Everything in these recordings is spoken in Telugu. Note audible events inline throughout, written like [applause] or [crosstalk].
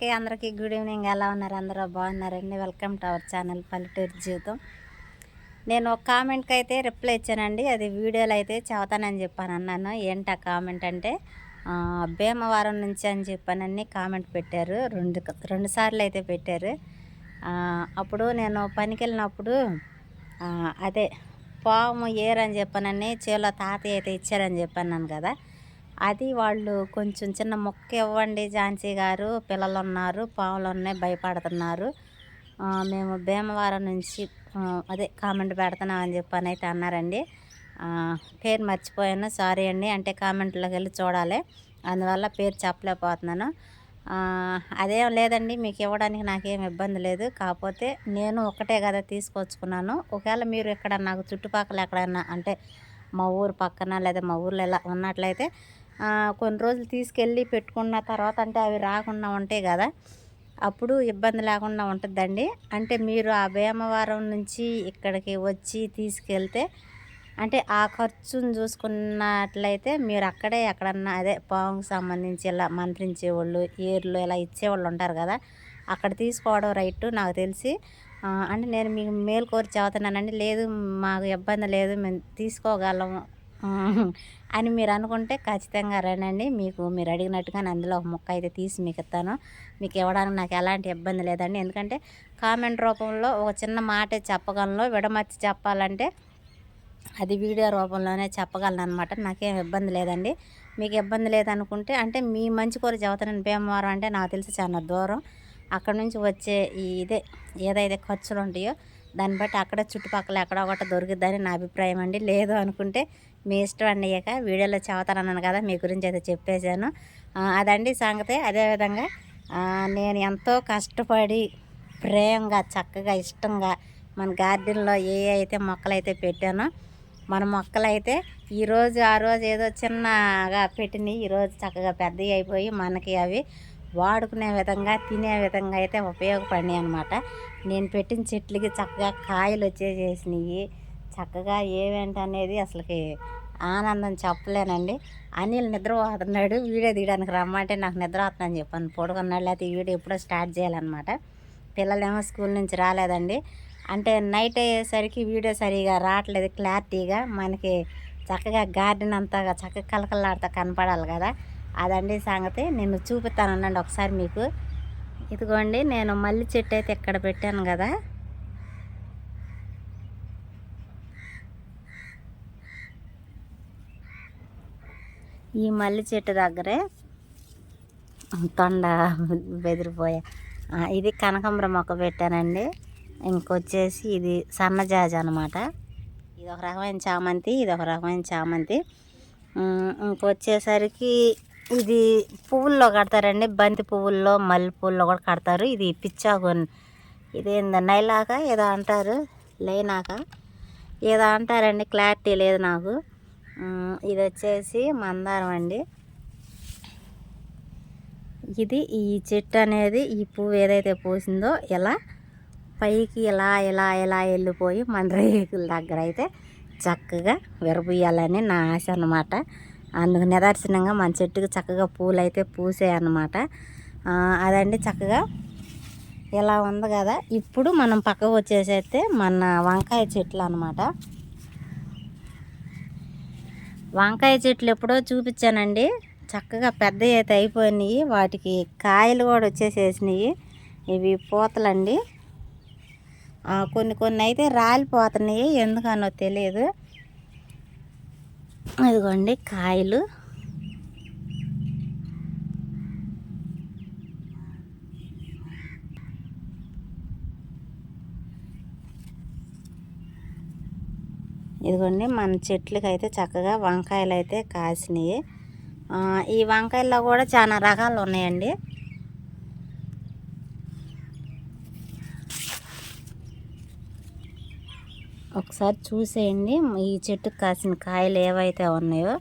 అందరికీ అందరికీ గుడ్ ఈవినింగ్. ఎలా ఉన్నారు? అందరూ బాగున్నారండి వెల్కమ్ టు అవర్ ఛానల్ పల్లెటూరు జీవితం. నేను ఒక కామెంట్కి అయితే రిప్లై ఇచ్చానండి. అది వీడియోలో అయితే చదువుతానని చెప్పాను అన్నాను ఏంటి ఆ కామెంట్ అంటే భీమవరం నుంచి అని చెప్పానని కామెంట్ పెట్టారు. రెండు రెండు సార్లు అయితే పెట్టారు. అప్పుడు నేను పనికి వెళ్ళినప్పుడు అదే పాము ఏరని చెప్పానని చేలో తాతయ్య అయితే ఇచ్చారని చెప్పాను కదా. అది వాళ్ళు కొంచెం చిన్న మొక్క ఇవ్వండి ఝాన్సీ గారు. పిల్లలు ఉన్నారు పాములు ఉన్నాయి భయపడుతున్నారు మేము భీమవరం నుంచి అదే కామెంట్ పెడుతున్నాం అని చెప్పని అయితే అన్నారండి. పేరు మర్చిపోయాను సారీ అండి. అంటే కామెంట్లోకి వెళ్ళి చూడాలి. అందువల్ల పేరు చెప్పలేకపోతున్నాను. అదేం లేదండి మీకు ఇవ్వడానికి నాకేం ఇబ్బంది లేదు. కాకపోతే నేను ఒకటే కదా తీసుకొచ్చుకున్నాను. ఒకవేళ మీరు ఇక్కడ నాకు చుట్టుపక్కల ఎక్కడైనా అంటే మా ఊరు పక్కన లేదా మా ఊర్లో ఎలా ఉన్నట్లయితే కొన్ని రోజులు తీసుకెళ్ళి పెట్టుకున్న తర్వాత అంటే అవి రాకుండా ఉంటాయి కదా అప్పుడు ఇబ్బంది లేకుండా ఉంటుందండి. అంటే మీరు ఆ భీమవరం నుంచి ఇక్కడికి వచ్చి తీసుకెళ్తే అంటే ఆ ఖర్చును చూసుకున్నట్లయితే మీరు అక్కడే ఎక్కడన్నా అదే పాముకి సంబంధించి ఇలా మంత్రించే వాళ్ళు ఏర్లు ఇలా ఇచ్చేవాళ్ళు ఉంటారు కదా అక్కడ తీసుకోవడం రైట్ నాకు తెలిసి. అంటే నేను మీకు మేలు కోరి చదువుతున్నానండి. లేదు మాకు ఇబ్బంది లేదు మేము తీసుకోగలము అని మీరు అనుకుంటే ఖచ్చితంగా రండి మీకు మీరు అడిగినట్టుగానే అందులో ఒక ముక్క అయితే తీసి మీకు ఇస్తాను. మీకు ఇవ్వడానికి నాకు ఎలాంటి ఇబ్బంది లేదండి. ఎందుకంటే కామెంట్ రూపంలో ఒక చిన్న మాట చెప్పగలను. విడమర్చి చెప్పాలంటే అది వీడియో రూపంలోనే చెప్పగలను అనమాట నాకేం ఇబ్బంది లేదండి. మీకు ఇబ్బంది లేదనుకుంటే అంటే మీ మంచి కోరి చదువుతానని భీమవరం అంటే నాకు తెలిసి చాలా దూరం. అక్కడ నుంచి వచ్చే ఈ ఇదే ఏదైతే ఖర్చులు ఉంటాయో దాన్ని బట్టి అక్కడ చుట్టుపక్కల ఎక్కడ ఒకటి దొరికిద్దని నా అభిప్రాయం అండి. లేదు అనుకుంటే మీ ఇష్టం అండి ఇక. వీడియోలో చదువుతానన్నాను కదా మీ గురించి అయితే చెప్పేశాను. అదండి సంగతి. అదేవిధంగా నేను ఎంతో కష్టపడి ప్రేమగా చక్కగా ఇష్టంగా మన గార్డెన్లో ఏ అయితే మొక్కలైతే పెట్టానో మన మొక్కలైతే ఈరోజు ఆ రోజు ఏదో చిన్నగా పెట్టినవి ఈరోజు చక్కగా పెద్దవి అయిపోయి మనకి అవి వాడుకునే విధంగా తినే విధంగా అయితే ఉపయోగపడినాయి అనమాట నేను పెట్టిన చెట్లకి చక్కగా కాయలు వచ్చేసేసినాయి. చక్కగా ఏమేంటి అనేది అసలుకి ఆనందం చెప్పలేనండి. అనిల్ నిద్ర పోతున్నాడు. వీడియో తీయడానికి రమ్మంటే నాకు నిద్ర వస్తుందని చెప్పాను. పడుకున్నాడు లేకపోతే వీడియో ఎప్పుడో స్టార్ట్ చేయాలన్నమాట. పిల్లలేమో స్కూల్ నుంచి రాలేదండి. అంటే నైట్ అయ్యేసరికి వీడియో సరిగా రావట్లేదు క్లారిటీగా. మనకి చక్కగా గార్డెన్ అంతా చక్కగా కలకలాడుతూ కనపడాలి కదా. అదండి సంగతి. నేను చూపిస్తాను అనండి ఒకసారి మీకు. ఇదిగోండి నేను మల్లి చెట్టు అయితే ఇక్కడ పెట్టాను కదా. ఈ మల్లి చెట్టు దగ్గరే తొండ బెదిరిపోయా. ఇది కనకాంబరం మొక్క పెట్టానండి. ఇంకొచ్చేసి ఇది సన్నజాజ అనమాట ఇది ఒక రకమైన చామంతి ఇది ఒక రకమైన చామంతి. ఇంకొచ్చేసరికి ఇది పువ్వుల్లో కడతారండి. బంతి పువ్వుల్లో మల్లె పువ్వుల్లో కూడా కడతారు. ఇది పిచ్చాగోన్. ఇదేందో నైలాక ఏదో అంటారు. లేనాక ఏదో అంటారండి. క్లారిటీ లేదు నాకు. ఇది వచ్చేసి మందారం అండి. ఇది ఈ చెట్టు అనేది ఈ పువ్వు ఏదైతే పూసిందో ఇలా పైకి ఇలా ఇలా ఇలా వెళ్ళిపోయి మన రేకుల దగ్గర అయితే చక్కగా విరబూయాలని నా ఆశ అన్నమాట. అందుకు నిదర్శనంగా మన చెట్టుకు చక్కగా పూలు అయితే పూసాయన్నమాట అదండి చక్కగా ఇలా ఉంది కదా. ఇప్పుడు మనం పక్కకు వచ్చేసైతే మన వంకాయ చెట్లు అనమాట వంకాయ చెట్లు ఎప్పుడో చూపించానండి. చక్కగా పెద్ద అయితే అయిపోయినాయి. వాటికి కాయలు కూడా వచ్చేసేసినాయి. ఇవి పూతలండి. కొన్ని కొన్ని అయితే రాలిపోతున్నాయి. ఎందుకనో తెలియదు. ఇదిగోండి కాయలు. ఇదిగోండి మన చెట్లకి అయితే చక్కగా వంకాయలు అయితే కాసినాయి ఈ వంకాయల్లో కూడా చాలా రకాలు ఉన్నాయండి. ఒకసారి చూసేయండి. ఈ చెట్టుకు కాసిన కాయలు ఏవైతే ఉన్నాయో.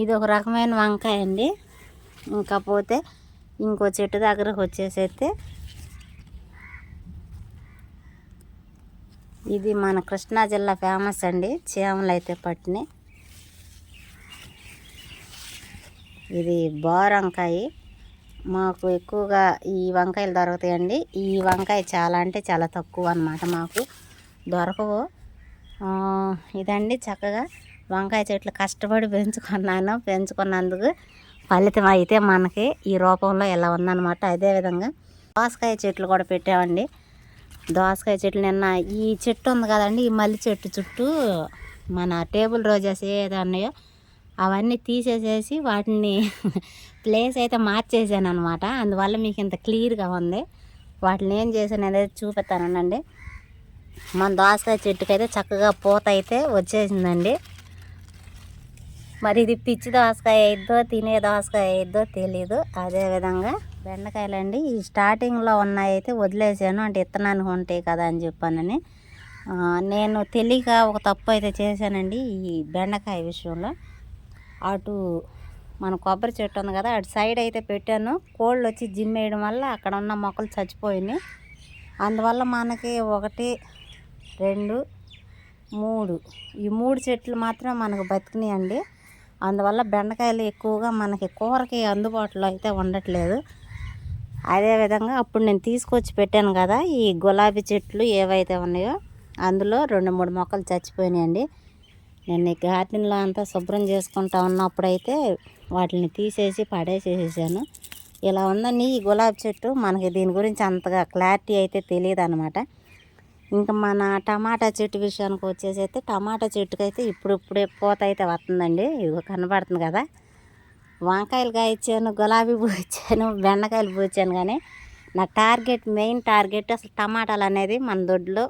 ఇది ఒక రకమైన వంకాయ అండి. ఇంకా పోతే ఇంకో చెట్టు దగ్గరకు వచ్చేసైతే ఇది మన కృష్ణా జిల్లా ఫేమస్ అండి. చీమలు అయితే పట్టినాయి. ఇది బోర్ వంకాయ మాకు ఎక్కువగా ఈ వంకాయలు దొరుకుతాయండి. ఈ వంకాయ చాలా అంటే చాలా తక్కువ అన్నమాట మాకు. దొరకవు. ఇదండి చక్కగా వంకాయ చెట్లు కష్టపడి పెంచుకున్నాను. పెంచుకున్నందుకు ఫలితం అయితే మనకి ఈ రూపంలో ఇలా ఉందన్నమాట. అదేవిధంగా దోసకాయ చెట్లు కూడా పెట్టామండి. దోసకాయ చెట్లు నిన్న ఈ చెట్టు ఉంది కదండి ఈ మల్లి చెట్టు చుట్టూ మన టేబుల్ రోజెస్ ఏదో ఉన్నాయో అవన్నీ తీసేసేసి వాటిని [laughs] ప్లేస్ అయితే మార్చేసాను అనమాట అందువల్ల మీకు ఇంత క్లియర్గా ఉంది. వాటిని ఏం చేశాను అనేది చూపిస్తానండి మన దోసకాయ చెట్టుకైతే చక్కగా పూత అయితే వచ్చేసిందండి. మరి ఇది పిచ్చి దోసకాయ అయిద్దో తినే దోసకాయ అయిద్దో తెలీదు. అదేవిధంగా బెండకాయలండి ఈ స్టార్టింగ్లో ఉన్నాయి అయితే వదిలేసాను అంటే ఇత్తనానికి ఉంటాయి కదా అని చెప్పానని. నేను తెలియక ఒక తప్పు అయితే చేశానండి ఈ బెండకాయ విషయంలో. అటు మన కొబ్బరి చెట్టు ఉంది కదా అటు సైడ్ అయితే పెట్టాను. కోళ్ళు వచ్చి జిమ్ వేయడం వల్ల అక్కడ ఉన్న మొక్కలు చచ్చిపోయినాయి. అందువల్ల మనకి ఒకటి రెండు మూడు. ఈ మూడు చెట్లు మాత్రం మనకు బతికినాయండి. అందువల్ల బెండకాయలు ఎక్కువగా మనకి కూరకి అందుబాటులో అయితే ఉండట్లేదు. అదేవిధంగా అప్పుడు నేను తీసుకొచ్చి పెట్టాను కదా ఈ గులాబీ చెట్లు ఏవైతే ఉన్నాయో అందులో రెండు మూడు మొక్కలు చచ్చిపోయినాయండి. నేను ఈ గార్డెన్లో అంతా శుభ్రం చేసుకుంటా ఉన్నప్పుడైతే వాటిని తీసేసి పడేసేసాను ఇలా ఉందని ఈ గులాబీ చెట్టు. మనకి దీని గురించి అంతగా క్లారిటీ అయితే తెలియదు అనమాట ఇంకా మన టమాటా చెట్టు విషయానికి వచ్చేసి అయితే టమాటా చెట్టుకైతే ఇప్పుడిప్పుడే పూత అయితే వస్తుందండి. ఇదిగో కనబడుతుంది కదా. వంకాయలు కాయించాను గులాబీ పూచాను బెండకాయలు పూచాను కానీ నా టార్గెట్ మెయిన్ టార్గెట్ అసలు టమాటాలు అనేది మన దొడ్లో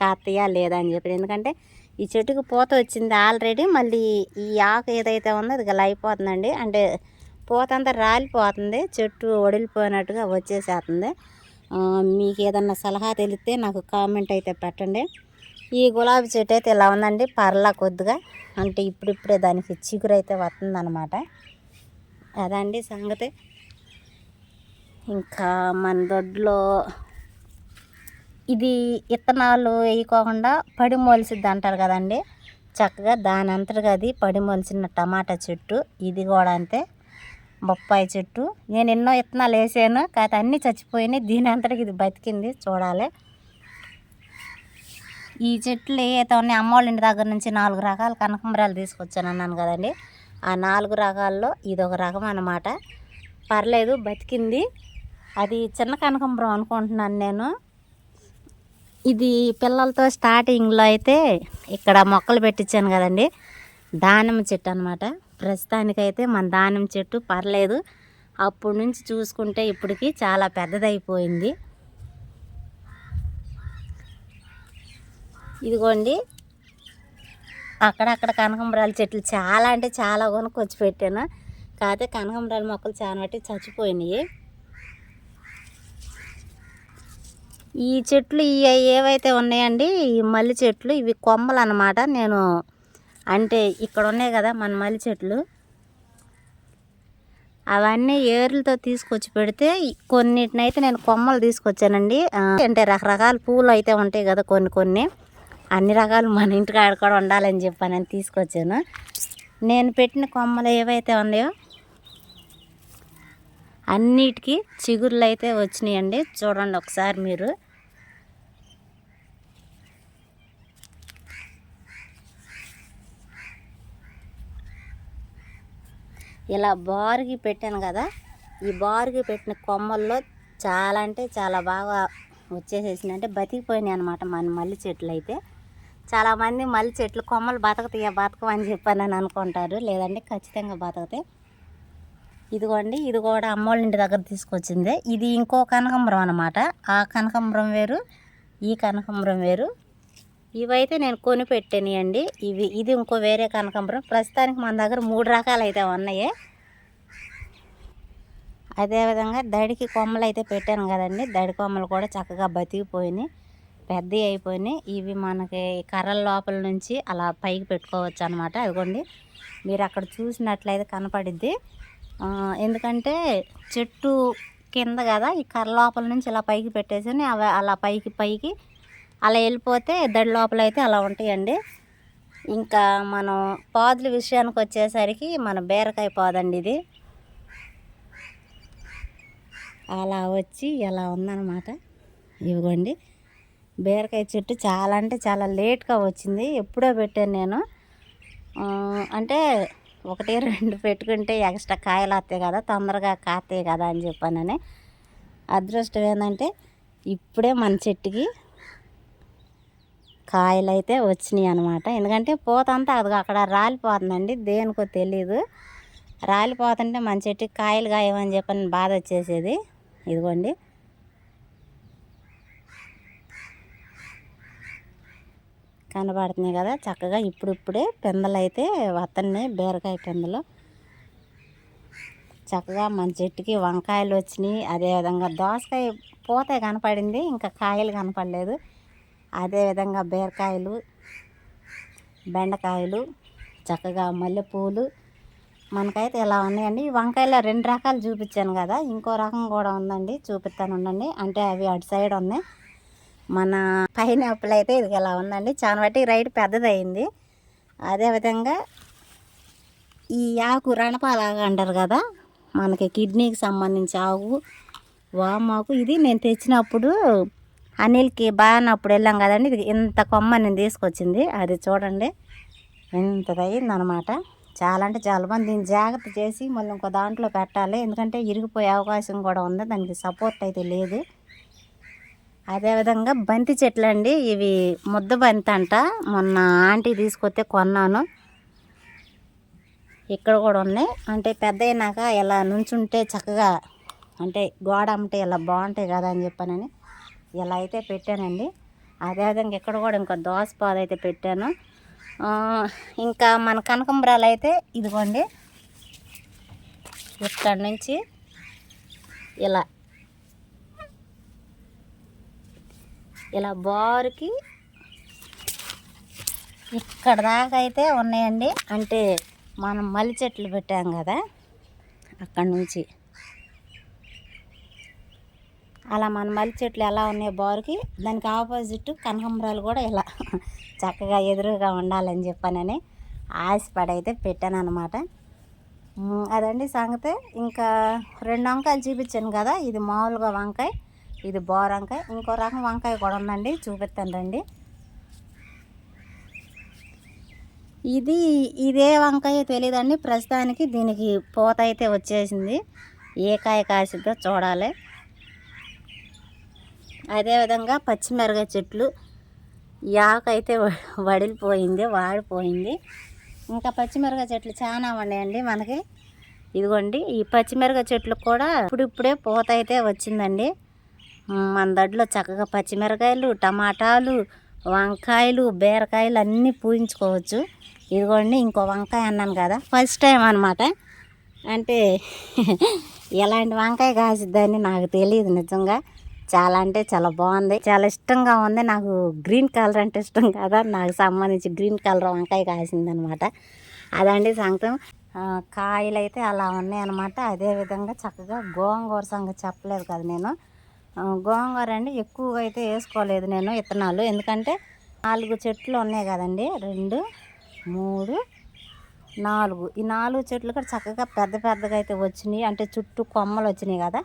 కాతయా లేదా అని చెప్పి. ఎందుకంటే ఈ చెట్టుకు పూత వచ్చింది ఆల్రెడీ మళ్ళీ ఈ ఆకు ఏదైతే ఉందో అది గల అయిపోతుందండి. అంటే పూత అంతా రాలిపోతుంది చెట్టు ఒడిలిపోయినట్టుగా వచ్చేసేస్తుంది. మీకు ఏదన్నా సలహా తెలిస్తే నాకు కామెంట్ అయితే పెట్టండి. ఈ గులాబీ చెట్టు అయితే ఇలా ఉందండి పర్లా కొద్దిగా. అంటే ఇప్పుడిప్పుడే దానికి చిగురు అయితే వస్తుందన్నమాట. అదండి సంగతి. ఇంకా మన దొడ్లో ఇది ఇత్తనాలు వేయకోకుండా పడి మొలిసిద్ది అంటారు కదండి. చక్కగా దాని అంతటిగా అది పడి మొలిసిన టమాటా చెట్టు ఇది కూడా అంతే. బొప్పాయి చెట్టు. నేను ఎన్నో ఇత్తనాలు వేసాను. కాకపోతే అన్నీ చచ్చిపోయినాయి. దీని అంతటికి ఇది బతికింది. చూడాలి. ఈ చెట్లు ఏవైతే ఉన్నాయి అమ్మోళ్ళ ఇంటి దగ్గర నుంచి నాలుగు రకాల కనకంబరాలు తీసుకొచ్చాను అన్నాను కదండి. ఆ నాలుగు రకాల్లో ఇది ఒక రకం అన్నమాట. పర్లేదు బతికింది. అది చిన్న కనకంబరం అనుకుంటున్నాను నేను. ఇది పిల్లలతో స్టార్టింగ్లో అయితే ఇక్కడ మొక్కలు పెట్టించాను కదండి. దానిమ్మ చెట్టు అనమాట ప్రస్తుతానికైతే మన దానిమ్మ చెట్టు పర్లేదు. అప్పటి నుంచి చూసుకుంటే ఇప్పటికి చాలా పెద్దదైపోయింది. ఇదిగోండి. అక్కడక్కడ కనకంబరాల చెట్లు చాలా అంటే చాలా కొనుక్కొచ్చి పెట్టాను. కాకపోతే కనకంబరాల మొక్కలు చాలా బట్టి చచ్చిపోయినాయి. ఈ చెట్లు ఇవి ఏవైతే ఉన్నాయండి ఈ మల్లి చెట్లు ఇవి కొమ్మలు అన్నమాట నేను అంటే ఇక్కడ ఉన్నాయి కదా మన మల్లి చెట్లు. అవన్నీ ఏర్లతో తీసుకొచ్చి పెడితే కొన్నిటినైతే నేను కొమ్మలు తీసుకొచ్చానండి. అంటే రకరకాల పూలు అయితే ఉంటాయి కదా కొన్ని కొన్ని. అన్ని రకాలు మన ఇంటికాడ కూడా ఉండాలని చెప్పాను నేను తీసుకొచ్చాను. నేను పెట్టిన కొమ్మలు ఏవైతే ఉన్నాయో అన్నిటికీ చిగుర్లు అయితే వచ్చినాయండి. చూడండి ఒకసారి మీరు. ఇలా బారుకి పెట్టాను కదా ఈ బారుకి పెట్టిన కొమ్మల్లో చాలా అంటే చాలా బాగా వచ్చేసేసినాయి అంటే బతికిపోయినాయి అనమాట మన మల్లి చెట్లు అయితే. చాలామంది మల్లి చెట్లు కొమ్మలు బతకతాయి బతకమని చెప్పాను అని అనుకుంటారు. లేదంటే ఖచ్చితంగా బతకతాయి ఇదిగోండి ఇది కూడా అమ్మోళ్ళ ఇంటి దగ్గర తీసుకొచ్చిందే. ఇది ఇంకో కనకాంబరం అనమాట ఆ కనకాంబరం వేరు ఈ కనకాంబరం వేరు. ఇవైతే నేను కొని పెట్టానండి ఇవి ఇది ఇంకో వేరే కనకాంబరం. ప్రస్తుతానికి మన దగ్గర మూడు రకాలు అయితే ఉన్నాయి అదేవిధంగా దడికి కొమ్మలు అయితే పెట్టాను కదండి. దడి కొమ్మలు కూడా చక్కగా బతికిపోయినాయి పెద్దవి అయిపోయినాయి. ఇవి మనకి కర్రల లోపల నుంచి అలా పైకి పెట్టుకోవచ్చు అనమాట అదిగోండి మీరు అక్కడ చూసినట్లయితే కనపడిద్ది. ఎందుకంటే చెట్టు కింద కదా ఈ కర్ర లోపల నుంచి ఇలా పైకి పెట్టేసి అవి అలా పైకి పైకి అలా వెళ్ళిపోతే దడి లోపల అయితే అలా ఉంటాయండి. ఇంకా మనం పాదుల విషయానికి వచ్చేసరికి మన బీరకాయ పాదండి ఇది. అలా వచ్చి ఇలా ఉందన్నమాట. ఇవ్వండి. బీరకాయ చెట్టు చాలా అంటే చాలా లేట్గా వచ్చింది. ఎప్పుడో పెట్టాను నేను. అంటే ఒకటి రెండు పెట్టుకుంటే ఎక్స్ట్రా కాయలు వస్తాయి కదా తొందరగా కాస్తాయి కదా అని చెప్పానని. అదృష్టం ఏంటంటే ఇప్పుడే మన చెట్టుకి కాయలు అయితే వచ్చినాయి అనమాట ఎందుకంటే పూత అంతా అది అక్కడ రాలిపోతుందండి. దేనికో తెలియదు రాలిపోతుంటే మన చెట్టుకి కాయలు కాయమని చెప్పని బాధ వచ్చేసేది. ఇదిగోండి. కనబడుతున్నాయి కదా చక్కగా ఇప్పుడిప్పుడే పెందలు అయితే వస్తున్నాయి బీరకాయ పెందలు. చక్కగా మన చెట్టుకి వంకాయలు వచ్చినాయి. అదేవిధంగా దోసకాయ పూత కనపడింది ఇంకా కాయలు కనపడలేదు. అదేవిధంగా బీరకాయలు బెండకాయలు చక్కగా మల్లెపూలు. మనకైతే ఇలా ఉన్నాయండి. ఈ వంకాయలు రెండు రకాలు చూపించాను కదా ఇంకో రకం కూడా ఉందండి. చూపిస్తాను ఉండండి. అంటే అవి అటు సైడ్ ఉన్నాయి. మన పైనాపిల్ అయితే ఇది ఇలా ఉందండి. చాలా బట్టి రైట్ పెద్దదయింది. అదేవిధంగా ఈ ఆకు రణపాలాగా అంటారు కదా మనకి కిడ్నీకి సంబంధించి ఆకు వామాకు ఇది నేను తెచ్చినప్పుడు అనిల్కి బాగానప్పుడు వెళ్ళాం కదండి. ఇది ఇంత కొమ్మ నేను తీసుకొచ్చింది. అది చూడండి. ఇంతదయ్యిందనమాట చాలా అంటే చాలా మంది దీన్ని జాగ్రత్త చేసి మళ్ళీ ఇంకో దాంట్లో పెట్టాలి. ఎందుకంటే ఇరిగిపోయే అవకాశం కూడా ఉంది. దానికి సపోర్ట్ అయితే లేదు. అదేవిధంగా బంతి చెట్లు అండి. ఇవి ముద్ద బంతి అంట. మొన్న ఆంటీ తీసుకొస్తే కొన్నాను. ఇక్కడ కూడా ఉన్నాయి. అంటే పెద్ద అయినాక ఇలా నుంచుంటే చక్కగా అంటే గోడ అంటే ఇలా బాగుంటాయి కదా అని చెప్పానని. ఇలా అయితే పెట్టానండి అదేవిధంగా ఇక్కడ కూడా ఇంకా దోసపాదు అయితే పెట్టాను. ఇంకా మన కనకంబరాలు అయితే ఇదిగోండి ఇక్కడ నుంచి ఇలా ఇలా బారుకి ఇక్కడ దాకా అయితే ఉన్నాయండి. అంటే మనం మల్లి చెట్లు పెట్టాం కదా అక్కడ నుంచి. అలా మన మల్లి చెట్లు ఎలా ఉన్నాయి బోరుకి దానికి ఆపోజిట్ కనకంబరాలు కూడా ఇలా [laughs] చక్కగా ఎదురుగా ఉండాలని చెప్పానని ఆశపడి అయితే పెట్టాను అనమాట అదండి సంగతి. ఇంకా రెండు వంకాయలు చూపించాను కదా ఇది మామూలుగా వంకాయ ఇది బోర్ వంకాయ ఇంకో రకం వంకాయ కూడా ఉందండి చూపిస్తాను రండి. ఇది ఇదే వంకాయ తెలియదండి ప్రస్తుతానికి దీనికి పూత అయితే వచ్చేసింది. ఏ కాయ కాసిద్దో చూడాలి. అదేవిధంగా పచ్చిమిరగా చెట్లు. యాకైతే వడిలిపోయింది వాడిపోయింది. ఇంకా పచ్చిమిరకాయ చెట్లు చాలా ఉన్నాయండి మనకి. ఇదిగోండి ఈ పచ్చిమిరగా చెట్లు కూడా ఇప్పుడిప్పుడే పూత అయితే వచ్చిందండి మన దొడ్లో చక్కగా పచ్చిమిరకాయలు టమాటాలు వంకాయలు బీరకాయలు అన్నీ పూయించుకోవచ్చు. ఇదిగోండి ఇంకో వంకాయ అన్నాను కదా ఫస్ట్ టైం అనమాట అంటే [laughs] ఎలాంటి వంకాయ కాసిద్దని నాకు తెలియదు నిజంగా. చాలా అంటే చాలా బాగుంది. చాలా ఇష్టంగా ఉంది. నాకు గ్రీన్ కలర్ అంటే ఇష్టం కదా? నాకు సంబంధించి గ్రీన్ కలర్ వంకాయ కాసిందనమాట. అదండి సంగతం. కాయలు అయితే అలా ఉన్నాయి అనమాట అదేవిధంగా చక్కగా గోంగూర సంగతి చెప్పలేదు కదా నేను. గోంగూర అండి ఎక్కువగా అయితే వేసుకోలేదు నేను విత్తనాలు ఎందుకంటే నాలుగు చెట్లు ఉన్నాయి కదండి. రెండు మూడు నాలుగు. ఈ నాలుగు చెట్లు కూడా చక్కగా పెద్ద పెద్దగా అయితే వచ్చినాయి. అంటే చుట్టూ కొమ్మలు వచ్చినాయి కదా.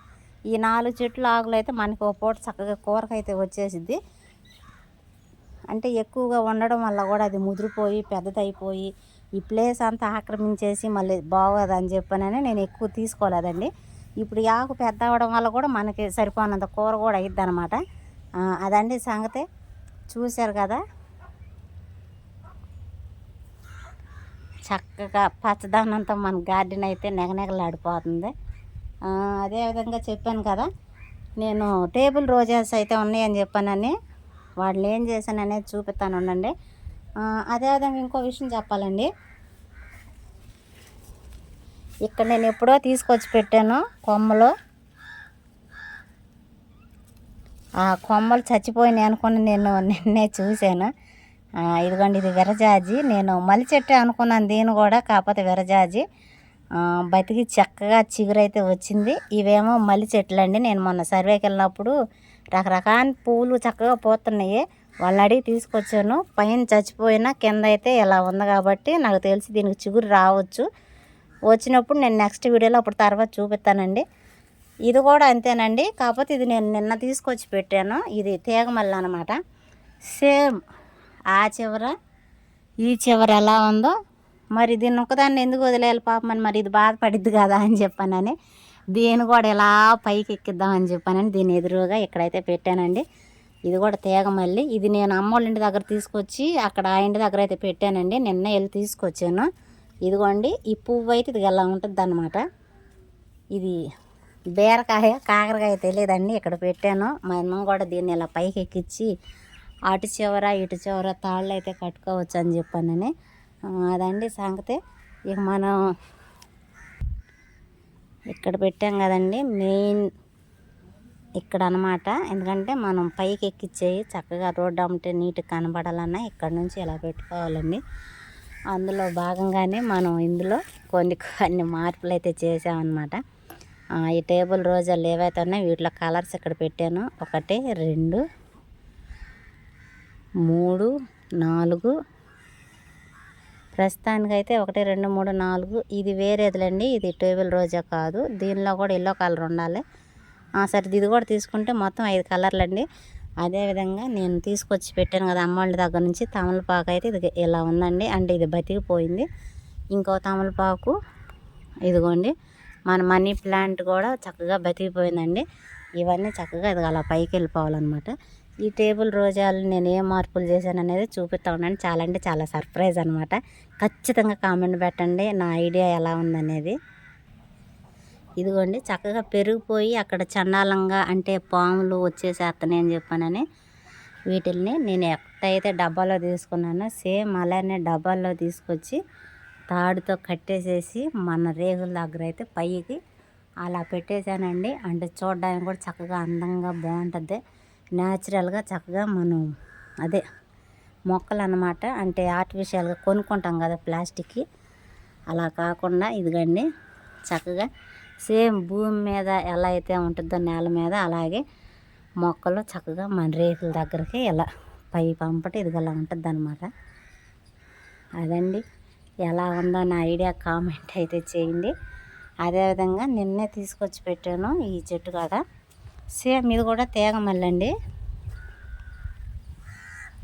ఈ నాలుగు చెట్లు ఆకులు అయితే మనకి ఒక పూట చక్కగా కూరకైతే వచ్చేసిద్ది. అంటే ఎక్కువగా ఉండడం వల్ల కూడా అది ముదిరిపోయి పెద్దదైపోయి ఈ ప్లేస్ అంతా ఆక్రమించేసి మళ్ళీ బాగోదని చెప్పనని నేను ఎక్కువ తీసుకోలేదండి. ఇప్పుడు ఈ ఆకు పెద్ద అవ్వడం వల్ల కూడా మనకి సరిపోనంత కూర కూడా అయ్యిద్ది అనమాట అదండి సంగతి. చూశారు కదా? చక్కగా పచ్చదనంతో మన గార్డెన్ అయితే నెగనెగలాడిపోతుంది. అదేవిధంగా చెప్పాను కదా. నేను టేబుల్ రోజెస్ అయితే ఉన్నాయని చెప్పానని. వాళ్ళు ఏం చేశాను అనేది చూపిస్తాను ఉండండి అదేవిధంగా ఇంకో విషయం చెప్పాలండి. ఇక్కడ నేను ఎప్పుడో తీసుకొచ్చి పెట్టాను కొమ్మలు. ఆ కొమ్మలు చచ్చిపోయినాయి అనుకుని నేను నిన్నే చూశాను. ఇదిగోండి ఇది విరజాజి. నేను మల్లి చెట్టు అనుకున్నాను దీని కూడా కాకపోతే విరజాజి. బతికి చక్కగా చిగురైతే వచ్చింది. ఇవేమో మల్లి చెట్లు అండి నేను మొన్న సర్వేకి వెళ్ళినప్పుడు రకరకాల పూలు చక్కగా పోతున్నాయి. వాళ్ళని అడిగి తీసుకొచ్చాను. పైన చచ్చిపోయినా కింద అయితే ఇలా ఉంది కాబట్టి నాకు తెలిసి దీనికి చిగురు రావచ్చు. వచ్చినప్పుడు నేను నెక్స్ట్ వీడియోలో అప్పుడు తర్వాత చూపిస్తానండి. ఇది కూడా అంతేనండి. కాకపోతే ఇది నేను నిన్న తీసుకొచ్చి పెట్టాను. ఇది తీగమల్లి అనమాట సేమ్ ఆ చివర ఈ చివర ఎలా ఉందో మరి దీన్ని ఒకదాన్ని ఎందుకు వదిలేయాలి పాపమని మరి ఇది బాధపడిద్ది కదా అని చెప్పానని. దీన్ని కూడా ఇలా పైకి ఎక్కిద్దామని చెప్పానని దీని ఎదురుగా ఇక్కడైతే పెట్టానండి ఇది కూడా తేగ మళ్ళీ. ఇది నేను అమ్మోళ్ళ ఇంటి దగ్గర తీసుకొచ్చి అక్కడ ఆ ఇంటి దగ్గర అయితే పెట్టానండి నిన్న వెళ్ళి తీసుకొచ్చాను. ఇదిగోండి ఈ పువ్వు అయితే ఇది ఎలా ఉంటుంది అనమాట ఇది బీరకాయ కాకరకాయ తెలియదండి ఇక్కడ పెట్టాను. మా అమ్మ కూడా దీన్ని ఇలా పైకి ఎక్కించి అటు చివర ఇటు చివర తాళ్ళు అయితే కట్టుకోవచ్చు అని చెప్పానని. అదండి సంగతి. ఇక మనం ఇక్కడ పెట్టాం కదండి మెయిన్ ఇక్కడ అనమాట ఎందుకంటే మనం పైకి ఎక్కిచ్చేయి చక్కగా రోడ్డు అమ్మటే నీట్గా కనబడాలన్నా ఇక్కడ నుంచి ఇలా పెట్టుకోవాలండి. అందులో భాగంగానే మనం ఇందులో కొన్ని కొన్ని మార్పులు అయితే చేసామన్నమాట ఈ టేబుల్ రోజాలు ఏవైతే ఉన్నాయో వీటిలో కలర్స్ ఇక్కడ పెట్టాను. ఒకటి రెండు మూడు నాలుగు ప్రస్తుతానికైతే ఒకటి రెండు మూడు నాలుగు. ఇది వేరేదిలండి. ఇది టేబుల్ రోజా కాదు. దీనిలో కూడా ఎల్లో కలర్ ఉండాలి. ఆ, సరే ఇది కూడా తీసుకుంటే మొత్తం ఐదు కలర్లండి. అదేవిధంగా నేను తీసుకొచ్చి పెట్టాను కదా అమ్మవాళ్ళ దగ్గర నుంచి. తమలపాకు అయితే ఇది ఇలా ఉందండి. అంటే ఇది బతికిపోయింది. ఇంకో తమలపాకు ఇదిగోండి. మన మనీ ప్లాంట్ కూడా చక్కగా బతికిపోయిందండి. ఇవన్నీ చక్కగా ఇది అలా పైకి వెళ్ళిపోవాలన్నమాట ఈ టేబుల్ రోజాలు నేను ఏ మార్పులు చేశాను అనేది చూపిస్తా ఉన్నాను చాలా అంటే చాలా సర్ప్రైజ్ అనమాట ఖచ్చితంగా కామెంట్ పెట్టండి నా ఐడియా ఎలా ఉందనేది. ఇదిగోండి చక్కగా పెరిగిపోయి అక్కడ చండాలంగా అంటే పాములు వచ్చేసేస్తున్నాయి అని చెప్పానని వీటిల్ని నేను ఎక్కడైతే డబ్బాలో తీసుకున్నానో సేమ్ అలానే డబ్బాల్లో తీసుకొచ్చి తాడుతో కట్టేసేసి మన రేగుల దగ్గర అయితే పైకి అలా పెట్టేశానండి. అంటే చూడడానికి కూడా చక్కగా అందంగా బాగుంటుంది. న్యాచురల్గా చక్కగా మనం అదే మొక్కలు అనమాట అంటే ఆర్టిఫిషియల్గా కొనుక్కుంటాం కదా ప్లాస్టిక్కి. అలా కాకుండా ఇదిగండి చక్కగా సేమ్ భూమి మీద ఎలా అయితే ఉంటుందో నేల మీద అలాగే మొక్కలు చక్కగా మన రేకుల దగ్గరికి ఇలా పై పంపటి ఇదిగలా ఉంటుంది అనమాట అదండి ఎలా ఉందో నా ఐడియా కామెంట్ అయితే చేయండి. అదేవిధంగా నిన్నే తీసుకొచ్చి పెట్టాను ఈ చెట్టు కాడ సేమ్ ఇది కూడా తేగ మల్లండి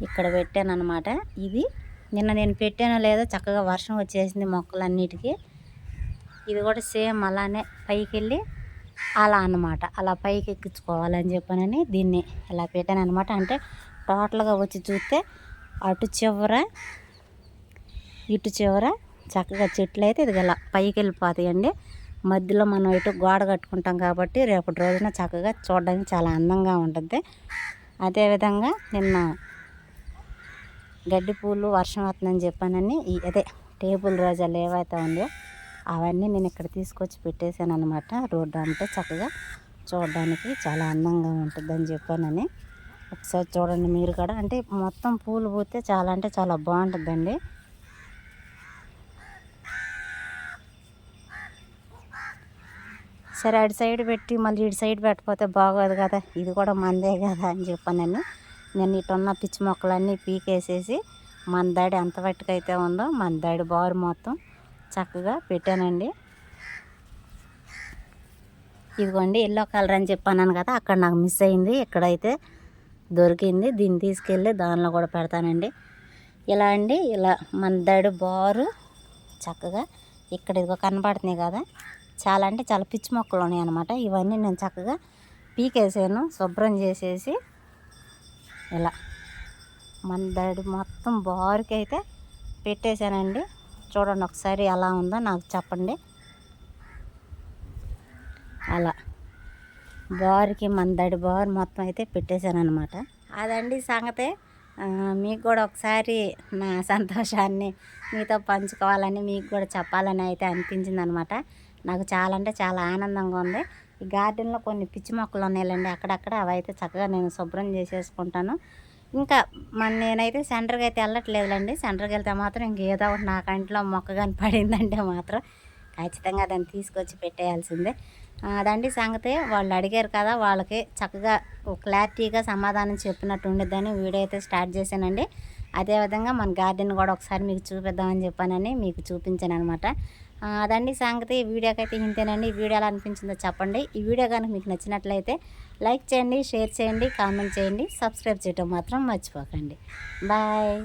ఇక్కడ పెట్టాను అనమాట ఇది నిన్న నేను పెట్టానో లేదో చక్కగా వర్షం వచ్చేసింది మొక్కలన్నిటికీ. ఇది కూడా సేమ్ అలానే పైకి వెళ్ళి అలా అన్నమాట. అలా పైకి ఎక్కించుకోవాలని చెప్పానని దీన్ని ఇలా పెట్టాను అనమాట అంటే టోటల్గా వచ్చి చూస్తే అటు చివర ఇటు చివర చక్కగా చెట్లు అయితే ఇది ఇలా పైకి వెళ్ళిపోతాయండి మధ్యలో మనం ఇటు గోడ కట్టుకుంటాం కాబట్టి రేపటి రోజున చక్కగా చూడడానికి చాలా అందంగా ఉంటుంది. అదేవిధంగా నిన్న గడ్డి పూలు వర్షం వస్తుందని చెప్పానని అదే టేబుల్ రోజాలు ఏవైతే ఉందో అవన్నీ నేను ఇక్కడ తీసుకొచ్చి పెట్టేశాను అనమాట రోడ్డు అంటే చక్కగా చూడడానికి చాలా అందంగా ఉంటుందని చెప్పానని. ఒకసారి చూడండి మీరు కూడా. అంటే మొత్తం పూలు పూస్తే చాలా అంటే చాలా బాగుంటుందండి. సరే అటు సైడ్ పెట్టి మళ్ళీ ఇటు సైడ్ పెట్టకపోతే బాగోదు కదా ఇది కూడా మందే కదా అని చెప్పానని నేను ఇటున్న పిచ్చి మొక్కలన్నీ పీకేసేసి మన దాడి ఎంత పట్టుకైతే ఉందో మన దాడి బారు మొత్తం చక్కగా పెట్టానండి. ఇదిగోండి ఎల్లో కలర్ అని చెప్పాను కదా అక్కడ నాకు మిస్ అయింది ఇక్కడైతే దొరికింది దీన్ని తీసుకెళ్ళి దానిలో కూడా పెడతానండి. ఇలా అండి ఇలా మన బారు చక్కగా ఇక్కడ ఇదిగో కనపడుతున్నాయి కదా చాలా అంటే చాలా పిచ్చి మొక్కలు ఉన్నాయి అనమాట ఇవన్నీ నేను చక్కగా పీకేసాను శుభ్రం చేసేసి ఇలా. మన దడి మొత్తం బారుకైతే అయితే పెట్టేశానండి. చూడండి ఒకసారి ఎలా ఉందో నాకు చెప్పండి. అలా. బారుకి మన దడి బారు మొత్తం అయితే పెట్టేశానమాట అదండి సంగతే. మీకు కూడా ఒకసారి నా సంతోషాన్ని మీతో పంచుకోవాలని మీకు కూడా చెప్పాలని అయితే అనిపించింది అనమాట నాకు చాలా అంటే చాలా ఆనందంగా ఉంది. ఈ గార్డెన్లో కొన్ని పిచ్చి మొక్కలు ఉన్నాయండి అక్కడక్కడ అవి అయితే చక్కగా నేను శుభ్రం చేసేసుకుంటాను. ఇంకా మన నేనైతే సెంటర్కి అయితే వెళ్ళట్లేదులేండి. సెంటర్కి వెళ్తే మాత్రం ఇంకేదో ఒకటి నా కంట్లో మొక్క కానీ పడిందంటే మాత్రం ఖచ్చితంగా దాన్ని తీసుకొచ్చి పెట్టేయాల్సిందే. అదండి సంగతి. వాళ్ళు అడిగారు కదా వాళ్ళకి చక్కగా క్లారిటీగా సమాధానం చెప్పినట్టు ఉండిద్దని వీడియో అయితే స్టార్ట్ చేశానండి. అదేవిధంగా మన గార్డెన్ కూడా ఒకసారి మీకు చూపిద్దామని చెప్పానని మీకు చూపించాను అనమాట అదండి సంగతి. ఈ వీడియోకి అయితే ఇంతేనండి. ఈ వీడియో ఎలా అనిపించిందో చెప్పండి. ఈ వీడియో కనుక మీకు నచ్చినట్లయితే లైక్ చేయండి షేర్ చేయండి కామెంట్ చేయండి సబ్స్క్రైబ్ చేయడం మాత్రం మర్చిపోకండి. బాయ్.